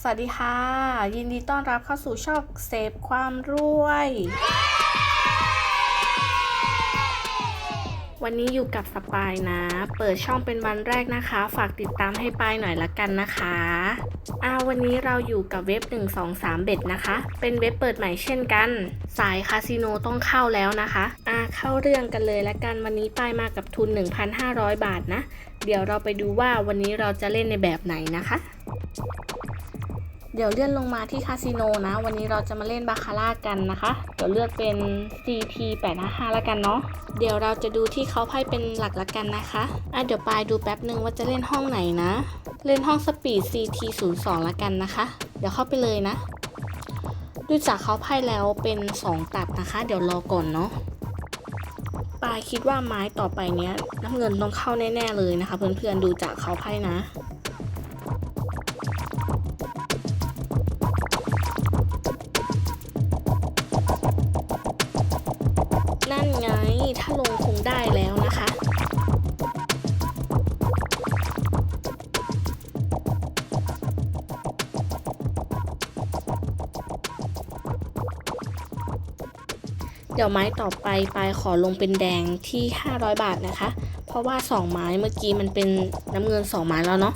สวัสดีค่ะ ยินดีต้อนรับเข้าสู่ช่องเซฟความรวย วันนี้อยู่กับสปายนะ เปิดช่องเป็นวันแรกนะคะ ฝากติดตามให้ปายหน่อยละกันนะคะอ่าวันนี้เราอยู่กับเว็บ 123 เบ็ดนะคะ เป็นเว็บเปิดใหม่เช่นกัน สายคาสิโนต้องเข้าแล้วนะคะอาเข้าเรื่องกันเลยละกันวันนี้ปายมากับทุน 1,500 บาทนะ เดี๋ยวเราไปดูว่าวันนี้เราจะเล่นในแบบไหนนะคะ เดี๋ยวเลื่อนลงมาที่คาสิโนนะ วันนี้เราจะมาเล่นบาคาร่ากันนะคะ เดี๋ยวเลือกเป็น CT 855แล้วกันเนาะ เดี๋ยวเราจะดูที่เขาไพ่เป็นหลักละกันนะคะ อะเดี๋ยวปายดูแป๊บหนึ่งว่าจะเล่นห้องไหนนะ เล่นห้องสปีด CT 02ละกันนะคะ เดี๋ยวเข้าไปเลยนะ ดูจากเขาไพ่แล้วเป็น 2 ตัดนะคะ เดี๋ยวรอก่อนเนาะปายคิดว่าไม้ต่อไปเนี้ยน้ำเงินต้องเข้าแน่ๆเลยนะคะ เพื่อนๆดูจากเขาไพ่นะ ถ้าลงคงได้แล้วนะคะเดี๋ยวไม้ต่อไปปายขอลงเป็นแดงที่ 500 บาทนะคะ เพราะว่า 2 ไม้เมื่อกี้มันเป็นน้ำเงิน 2 ไม้แล้วเนาะ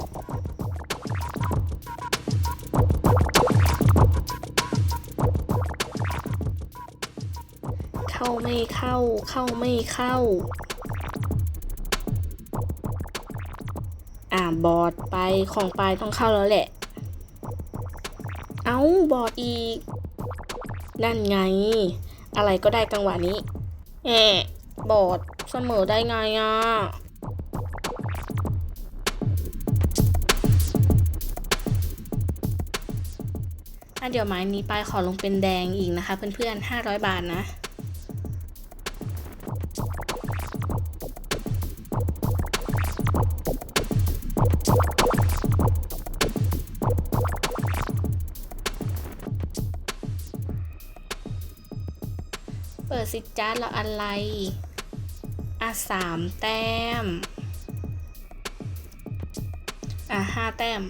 ไม่เข้า เข้าไม่เข้า อ่าบอดไปของปลายต้องเข้าแล้วแหละ เอาบอดอีก นั่นไง อะไรก็ได้จังหวะนี้ แอะบอดเสมอได้ไงอะอะเดี๋ยวไม้นี้ไปขอลงเป็นแดงอีกนะคะ เพื่อนๆ500 บาทนะ เปิดสิจ้าเราอะไร อะสามแต้ม อะห้าแต้ม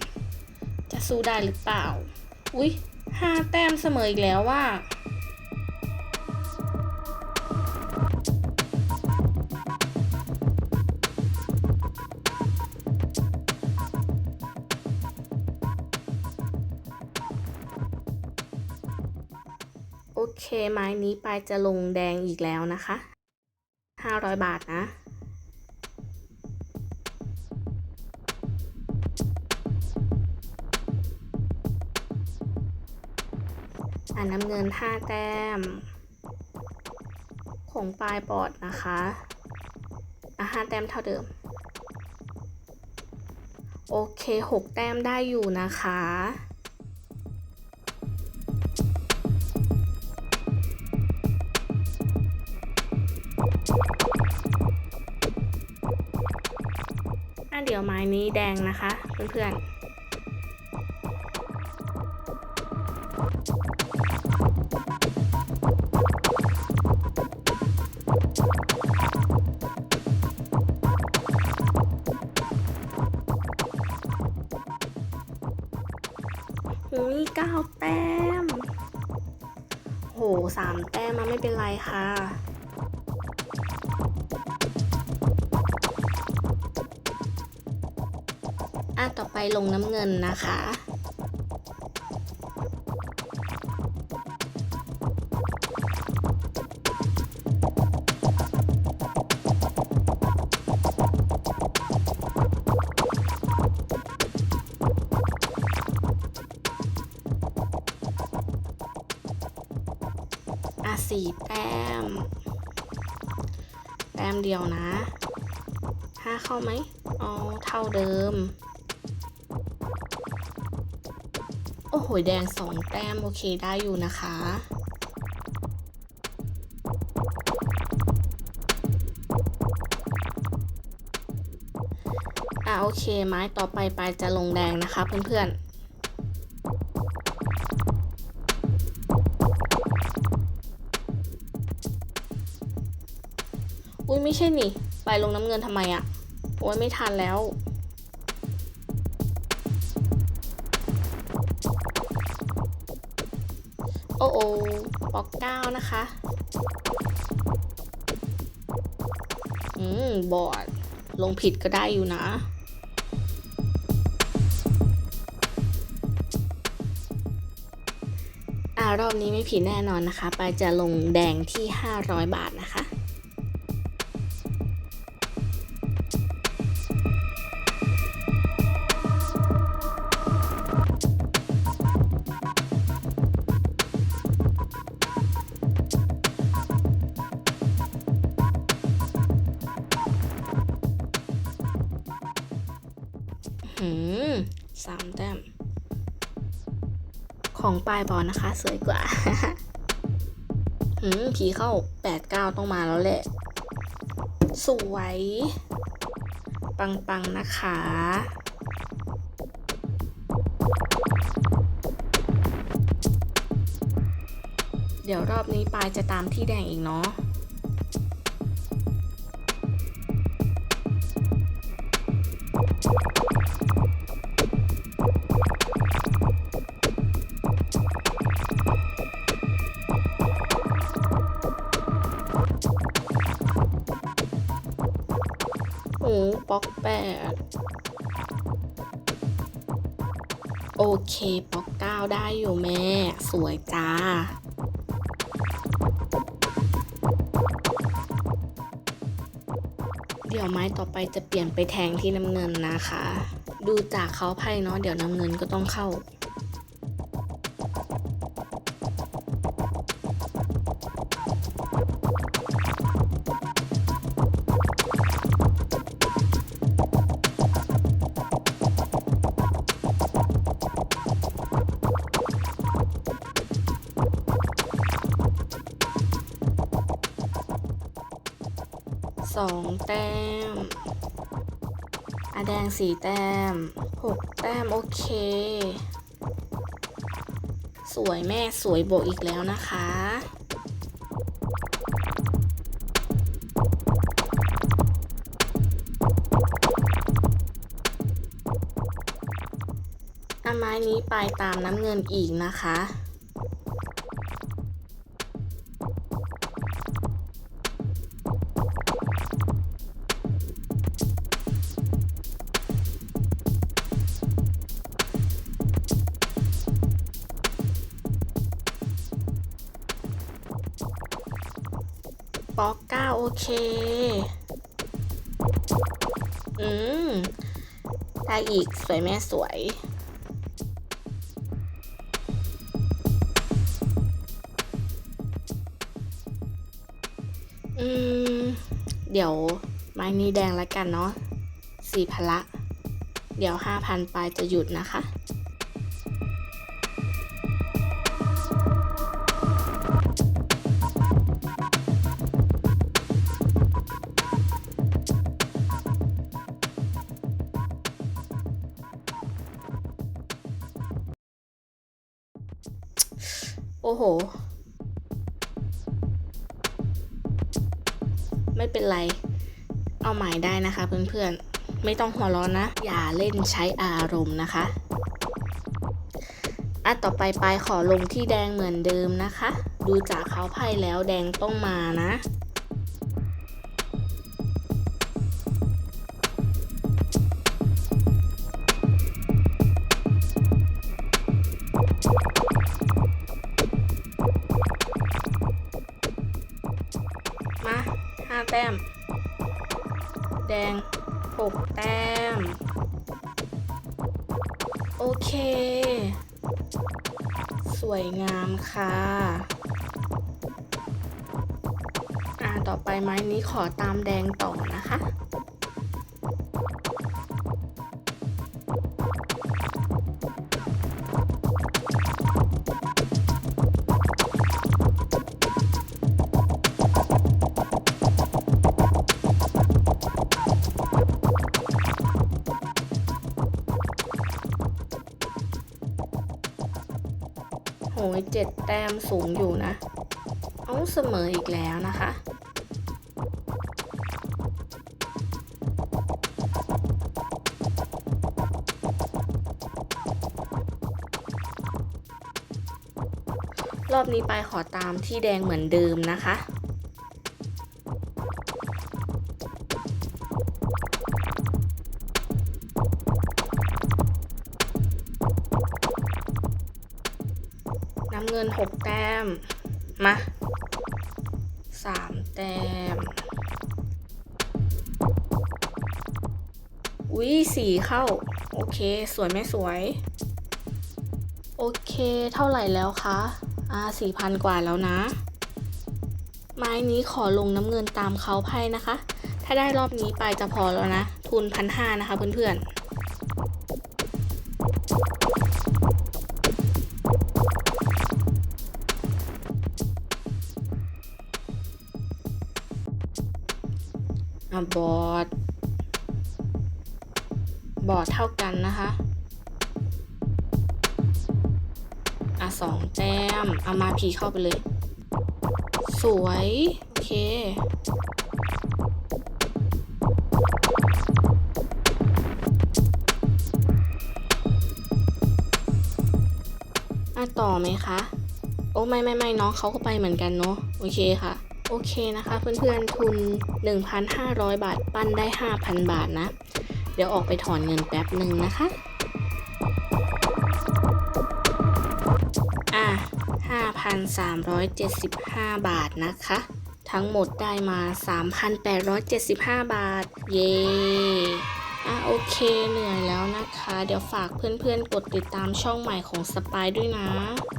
จะสู้ได้หรือเปล่า อุ๊ยห้าแต้มเสมออีกแล้วว่า ไม้นี้ปลายจะลงแดงอีกแล้วนะคะ 500 บาทนะ อ่าน้ำเงิน 5 แต้ม ของปลายบอดนะคะ อะ5แต้มเท่าเดิม โอเค 6 แต้มได้อยู่นะคะ เดี๋ยวไม้นี้แดงนะคะ เพื่อนๆหุยเก้าแต้ม โหสามแต้มมาไม่เป็นไรค่ะ ลงน้ำเงินนะคะ อะสี่แต้ม แต้มเดียวนะ ห้าเข้าไหมอ๋อเท่าเดิม โอ้โหแดงสองแต้ม โอเคได้อยู่นะคะอะโอเค ไม้ต่อไปปลายจะลงแดงนะคะเพื่อนๆ อุ้ยไม่ใช่นี่ ไปลายลงน้ำเงินทำไมอะ่ะ โอ้ยไม่ทันแล้ว โอ้โอปอกเก้านะคะ อืม บอด ลงผิดก็ได้อยู่นะ อ่ารอบนี้ไม่ผิดแน่นอนนะคะ ไปจะลงแดงที่ 500 บาทนะคะ หืมสามแต้ม ของปลายบอลนะคะ สวยกว่า หืม ผีเข้าแปดเก้าต้องมาแล้วแหละ สวย ปัง ๆ นะคะเดี๋ยวรอบนี้ปลายจะตามที่แดงอีกเนาะ โอ้ป๊อกแปดโอเค ป๊อกเก้าได้อยู่แม่ สวยจ้า เดี๋ยวไม้ต่อไปจะเปลี่ยนไปแทงที่น้ำเงินนะคะ ดูจากเขาไพ่เนาะเดี๋ยวน้ำเงินก็ต้องเข้า สองแต้มอาแดงสีแต้มหกแต้ม โอเค สวยแม่สวยบวกอีกแล้วนะคะอาไม้นี้ไปตามน้ำเงินอีกนะคะ ป๊อกเก้าโอเค อืม ได้อีกสวยแม่สวย อืม เดี๋ยวไม้นี้แดงแล้วกันเนาะสี่พันละ เดี๋ยวห้าพันปลายจะหยุดนะคะ โห ไม่เป็นไร เอาหมายได้นะคะเพื่อนๆ ไม่ต้องหัวร้อนนะ อย่าเล่นใช้อารมณ์นะคะอะต่อไปปายขอลงที่แดงเหมือนเดิมนะคะ ดูจากเขาไพ่แล้วแดงต้องมานะ แต้ม แดงหกแต้ม โอเค สวยงามค่ะอ่าต่อไปไม้นี้ขอตามแดงต่อนะคะ 7 แต้มสูงอยู่นะ เอาเสมออีกแล้วนะคะ รอบนี้ไปขอตามที่แดงเหมือนเดิมนะคะ งินหกแต้ม มาสามแต้ม อุ้ยสีเข้า โอเค สวยไม่สวย โอเค เท่าไหร่แล้วคะ อ่าสี่พันกว่าแล้วนะ ไม้นี้ขอลงน้ำเงินตามเขาไพ่นะคะ ถ้าได้รอบนี้ไปจะพอแล้วนะ ทุนพันห้านะคะเพื่อนๆ อะบอร์ดบอร์ดเท่ากันนะคะอะสองแต้มเอามาพีเข้าไปเลย สวย โอเค อะต่อไหมคะ โอ้ไม่ไม่ไม่น้องเขาก็ไปเหมือนกันเนาะ โอเคค่ะ โอเคนะคะเพื่อนๆทุน 1,500 บาทปั้นได้ 5,000 บาทนะ เดี๋ยวออกไปถอนเงินแป๊บหนึ่งนะคะ อะ 5,375 บาทนะคะ ทั้งหมดได้มา 3,875 บาท เย้ เคเหนื่อยแล้วนะคะ เดี๋ยวฝากเพื่อนๆ กดติดตามช่องใหม่ของสปายด้วยนะ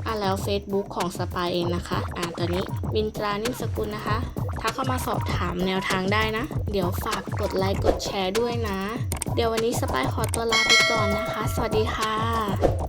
อะแล้ว Facebook ของสปายเองนะคะ อะตอนนี้มินตรานิ่มสกุลนะคะทักเข้ามาสอบถามแนวทางได้นะ เดี๋ยวฝากกดไลค์กดแชร์ด้วยนะ เดี๋ยววันนี้สปายขอตัวลาไปก่อนนะคะ สวัสดีค่ะ